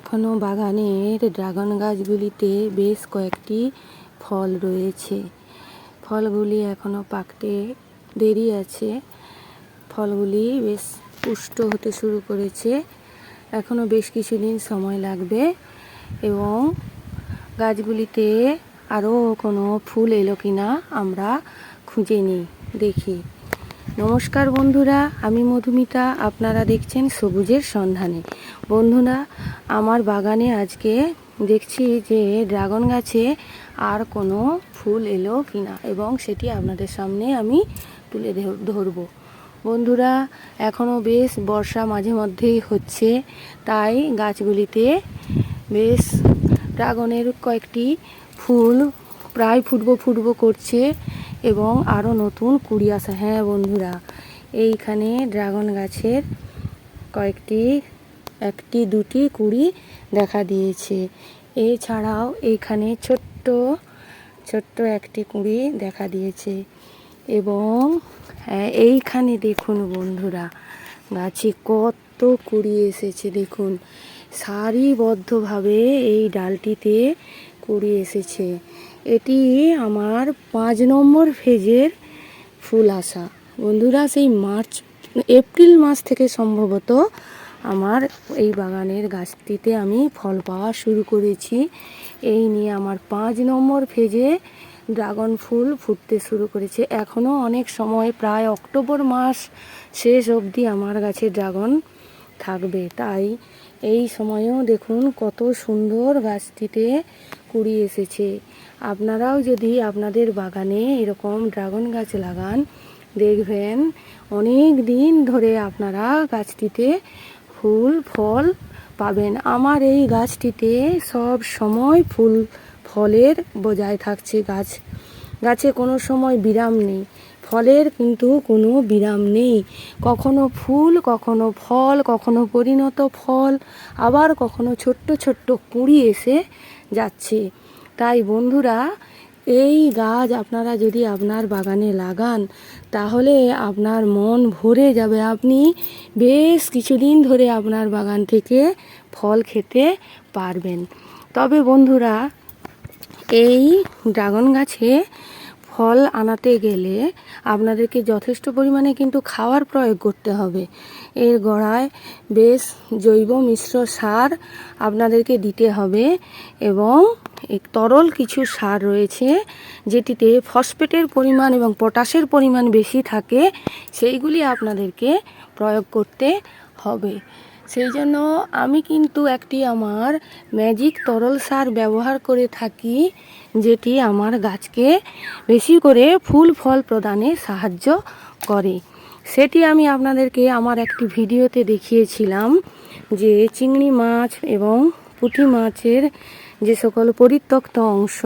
এখনও বাগানের ড্রাগন গাছগুলিতে বেশ কয়েকটি ফল রয়েছে। ফলগুলি এখনও পাকতে দেরি আছে। ফলগুলি বেশ পুষ্ট হতে শুরু করেছে। এখনও বেশ কিছুদিন সময় লাগবে এবং গাছগুলিতে আরও কোনো ফুল এলো কিনা আমরা খুঁজে নিই, দেখি। নমস্কার বন্ধুরা, আমি মধুমিতা, আপনারা দেখছেন সবুজের সন্ধানে। বন্ধুরা, আমার বাগানে আজকে দেখছি যে ড্রাগন গাছে আর কোনো ফুল এলো কিনা এবং সেটি আপনাদের সামনে আমি তুলে ধর- ধরবো। বন্ধুরা এখনও বেশ বর্ষা মাঝে মধ্যেই হচ্ছে, তাই গাছগুলিতে বেশ ড্রাগনের কয়েকটি ফুল প্রায় ফুটবো ফুটবো করছে। এবং আরও নতুন কুড়ি আসা। হ্যাঁ বন্ধুরা এইখানে ড্রাগন গাছের কয়েকটি একটি দুটি কুড়ি দেখা দিয়েছে। এছাড়াও এইখানে ছোট্ট ছোট্ট একটি কুড়ি দেখা দিয়েছে। এবং হ্যাঁ, এইখানে দেখুন বন্ধুরা গাছে কত কুড়ি এসেছে দেখুন। সারিবদ্ধভাবে এই ডালটিতে কুড়ি এসেছে। এটি আমার পাঁচ নম্বর ফেজের ফুল আসা বন্ধুরা, সেই মার্চ, এপ্রিল মাস থেকে সম্ভবত আমার এই বাগানের গাছটিতে আমি ফল পাওয়া শুরু করেছি। এই নিয়ে আমার পাঁচ নম্বর ফেজে ড্রাগন ফুল ফুটতে শুরু করেছে। এখনও অনেক সময়, প্রায় অক্টোবর মাস শেষ অবধি আমার গাছে ড্রাগন থাকবে। তাই এই সময়েও দেখুন কত সুন্দর গাছটিতে কুড়ি এসেছে। আপনারাও যদি আপনাদের বাগানে এরকম ড্রাগন গাছ লাগান, দেখবেন অনেক দিন ধরে আপনারা গাছটিতে ফুল, ফল পাবেন। আমার এই গাছটিতে সব সময় ফুল, ফলের বজায় থাকছে গাছ। গাছে কোনো সময় বিরাম নেই। ফলের কিন্তু কোনো বিরাম নেই। কখনো ফুল, কখনো ফল, কখনো পরিণত ফল, আবার কখনো ছোট্ট ছোট্ট কুঁড়ি এসে যাচ্ছে। তাই বন্ধুরা, এই গাছ আপনারা যদি আপনার বাগানে লাগান, তাহলে আপনার মন ভরে যাবে। আপনি বেশ কিছুদিন ধরে আপনার বাগান থেকে ফল খেতে পারবেন। তবে বন্ধুরা, এই ড্রাগন গাছে ফল আনাতে গেলে আপনাদেরকে যথেষ্ট পরিমাণে কিন্তু খাওয়ার প্রয়োগ করতে হবে। এর গোড়ায় বেশ জৈব মিশ্র সার আপনাদেরকে দিতে হবে এবং তরল কিছু সার রয়েছে যেটিতে ফসফেটের পরিমাণ এবং পটাশের পরিমাণ বেশি থাকে, সেইগুলি আপনাদেরকে প্রয়োগ করতে হবে। সেই জন্য আমি কিন্তু একটি আমার ম্যাজিক তরল সার ব্যবহার করে থাকি, যেটি আমার গাছকে বেশি করে ফুল ফল প্রদানে সাহায্য করে। সেটি আমি আপনাদেরকে আমার একটি ভিডিওতে দেখিয়েছিলাম যে চিংড়ি মাছ এবং পুঁটি মাছের যে সকল পরিত্যক্ত অংশ,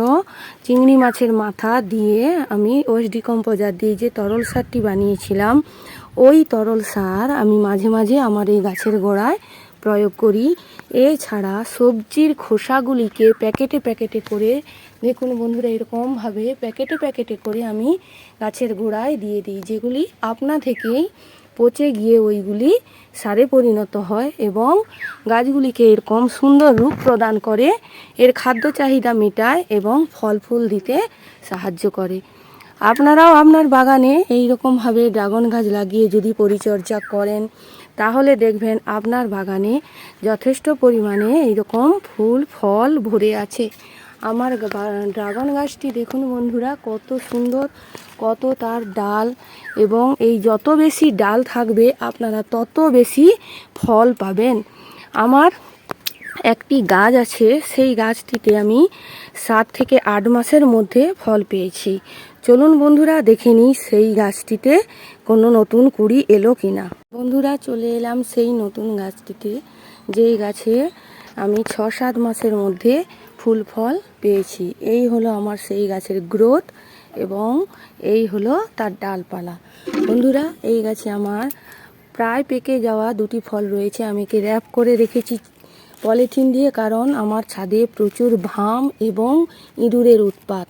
চিংড়ি মাছের মাথা দিয়ে আমি ওয়েস্ট ডিকম্পোজার দিয়ে যে তরল সারটি বানিয়েছিলাম, ওই তরল সার আমি মাঝে মাঝে আমার এই গাছের গোড়ায় প্রয়োগ করি। এছাড়া সবজির খোসাগুলিকে প্যাকেটে প্যাকেটে করে দেখুন বন্ধুরা, এরকমভাবে প্যাকেটে প্যাকেটে করে আমি গাছের গোড়ায় দিয়ে দিই, যেগুলি আপনা থেকেই পচে গিয়ে ওইগুলি সারে পরিণত হয় এবং গাছগুলিকে এরকম সুন্দর রূপ প্রদান করে, এর খাদ্য চাহিদা মেটায় এবং ফল ফুল দিতে সাহায্য করে। আপনারাও আপনার বাগানে এই রকমভাবে ড্রাগন গাছ লাগিয়ে যদি পরিচর্যা করেন তাহলে দেখবেন আপনার বাগানে যথেষ্ট পরিমাণে এইরকম ফুল, ফল ভরে আছে। আমার ড্রাগন গাছটি দেখুন বন্ধুরা, কত সুন্দর, কত তার ডাল এবং এই যত বেশি ডাল থাকবে, আপনারা তত বেশি ফল পাবেন। আমার একটি গাছ আছে, সেই গাছটিতে আমি সাত থেকে আট মাসের মধ্যে ফল পেয়েছি। চলুন বন্ধুরা, দেখে নিই সেই গাছটিতে কোনো নতুন কুড়ি এলো কিনা। বন্ধুরা, চলে এলাম সেই নতুন গাছটিতে, যেই গাছে আমি ছ সাত মাসের মধ্যে ফুল ফল পেয়েছি। এই হলো আমার সেই গাছের গ্রোথ এবং এই হলো তার ডালপালা। বন্ধুরা, এই গাছে আমার প্রায় পেকে যাওয়া দুটি ফল রয়েছে, আমি একে র্যাপ করে রেখেছি পলিথিন দিয়ে, কারণ আমার ছাদে প্রচুর ভাম এবং ইঁদুরের উৎপাত,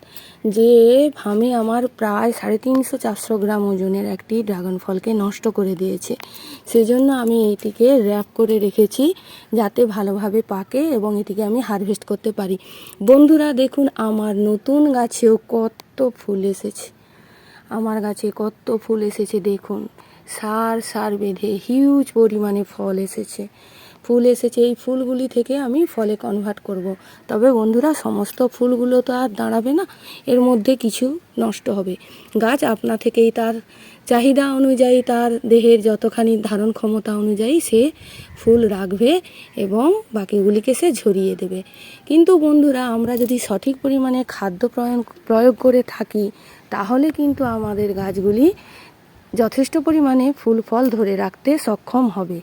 যে ভামে আমার প্রায় সাড়ে তিনশো চারশো গ্রাম ওজনের একটি ড্রাগন ফলকে নষ্ট করে দিয়েছে। সেজন্য আমি এটিকে র্যাপ করে রেখেছি যাতে ভালোভাবে পাকে এবং এটিকে আমি হারভেস্ট করতে পারি। বন্ধুরা, দেখুন আমার নতুন গাছেও কত ফুল এসেছে। আমার গাছে কত ফুল এসেছে, দেখুন। সার সার বেঁধে হিউজ পরিমাণে ফল এসেছে। ফুল এসেছে, এই ফুলগুলি থেকে আমি ফলে কনভার্ট করব। তবে বন্ধুরা, সমস্ত ফুলগুলো তো আর দাঁড়াবে না, এর মধ্যে কিছু নষ্ট হবে। গাছ আপনা থেকেই তার চাহিদা অনুযায়ী, তার দেহের যতখানি ধারণ ক্ষমতা অনুযায়ী সে ফুল রাখবে এবং বাকিগুলিকে সে ঝরিয়ে দেবে। কিন্তু বন্ধুরা, আমরা যদি সঠিক পরিমাণে খাদ্য প্রয়োগ করে থাকি, তাহলে কিন্তু আমাদের গাছগুলি যথেষ্ট পরিমাণে ফুল ফল ধরে রাখতে সক্ষম হবে।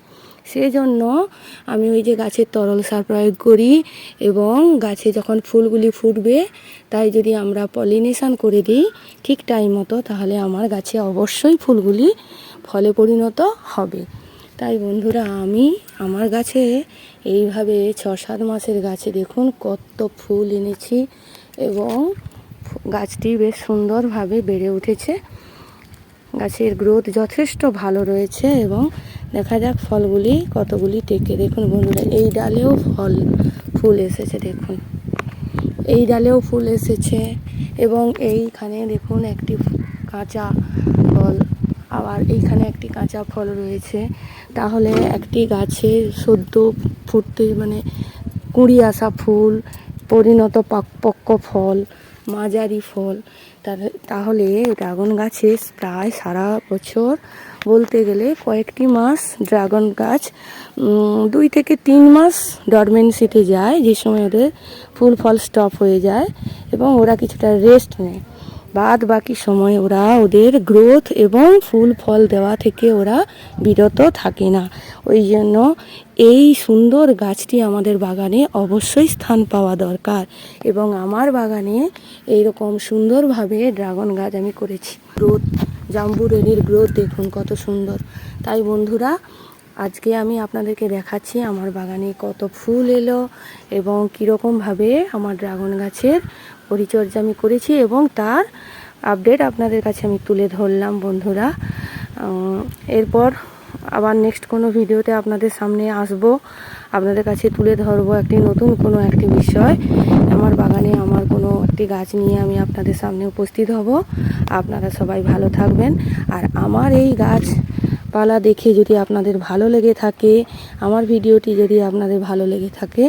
সেজন্য আমি ওই যে গাছের তরল সার প্রয়োগ করি এবং গাছে যখন ফুলগুলি ফুটবে, তাই যদি আমরা পলিনেশান করে দিই ঠিক টাইম মতো, তাহলে আমার গাছে অবশ্যই ফুলগুলি ফলে পরিণত হবে। তাই বন্ধুরা, আমি আমার গাছে এইভাবে ছ সাত মাসের গাছে দেখুন কত ফুল এনেছি এবং গাছটি বেশ সুন্দরভাবে বেড়ে উঠেছে। গাছের গ্রোথ যথেষ্ট ভালো রয়েছে এবং দেখা যাক ফলগুলি কতগুলি টেকে। দেখুন বন্ধুরা, এই ডালেও ফল, ফুল এসেছে, দেখুন। এই ডালেও ফুল এসেছে এবং এইখানে দেখুন একটি কাঁচা ফল, আবার এইখানে একটি কাঁচা ফল রয়েছে। তাহলে একটি গাছে সদ্য ফুটতে মানে কুড়ি আসা ফুল, পরিণত পাক- পক্ক ফল, মাঝারি ফল তাহলে- ড্রাগন গাছে প্রায় সারা বছর বলতে গেলে কয়েকটি মাস ড্রাগন গাছ দুই থেকে তিন মাস ডরমেন্সিতে যায়, যে সময় ওদের ফুল ফল স্টপ হয়ে যায় এবং ওরা কিছুটা রেস্ট নেয়। বাদ বাকি সময় ওরা ওদের গ্রোথ এবং ফুল ফল দেওয়া থেকে ওরা বিরত থাকে না। ওই জন্য এই সুন্দর গাছটি আমাদের বাগানে অবশ্যই স্থান পাওয়া দরকার এবং আমার বাগানে এইরকম সুন্দরভাবে ড্রাগন গাছ আমি করেছি। গ্রোথ জাম্বুরেলির গ্রোথ দেখুন কত সুন্দর। তাই বন্ধুরা, আজকে আমি আপনাদেরকে দেখাচ্ছি আমার বাগানে কত ফুল এলো এবং কীরকমভাবে আমার ড্রাগন গাছের পরিচর্যা আমি করেছি এবং তার আপডেট আপনাদের কাছে আমি তুলে ধরলাম বন্ধুরা। এরপর আবার নেক্সট কোনো ভিডিওতে আপনাদের সামনে আসব। আপনাদের কাছে তুলে ধরবো একটি নতুন কোনো একটি বিষয়। আমার বাগানে আমার কোনো একটি গাছ নিয়ে আমি আপনাদের সামনে উপস্থিত হব। আপনারা সবাই ভালো থাকবেন। আর আমার এই গাছ পালা দেখে যদি আপনাদের ভালো লেগে থাকে, আমার ভিডিওটি যদি আপনাদের ভালো লেগে থাকে,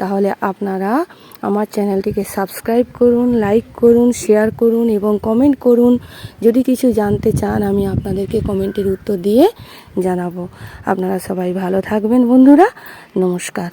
তাহলে আপনারা আমার চ্যানেলটিকে সাবস্ক্রাইব করুন, লাইক করুন, শেয়ার করুন এবং কমেন্ট করুন। যদি কিছু জানতে চান, আমি আপনাদেরকে কমেন্টের উত্তর দিয়ে জানাব। আপনারা সবাই ভালো থাকবেন, বন্ধুরা। নমস্কার।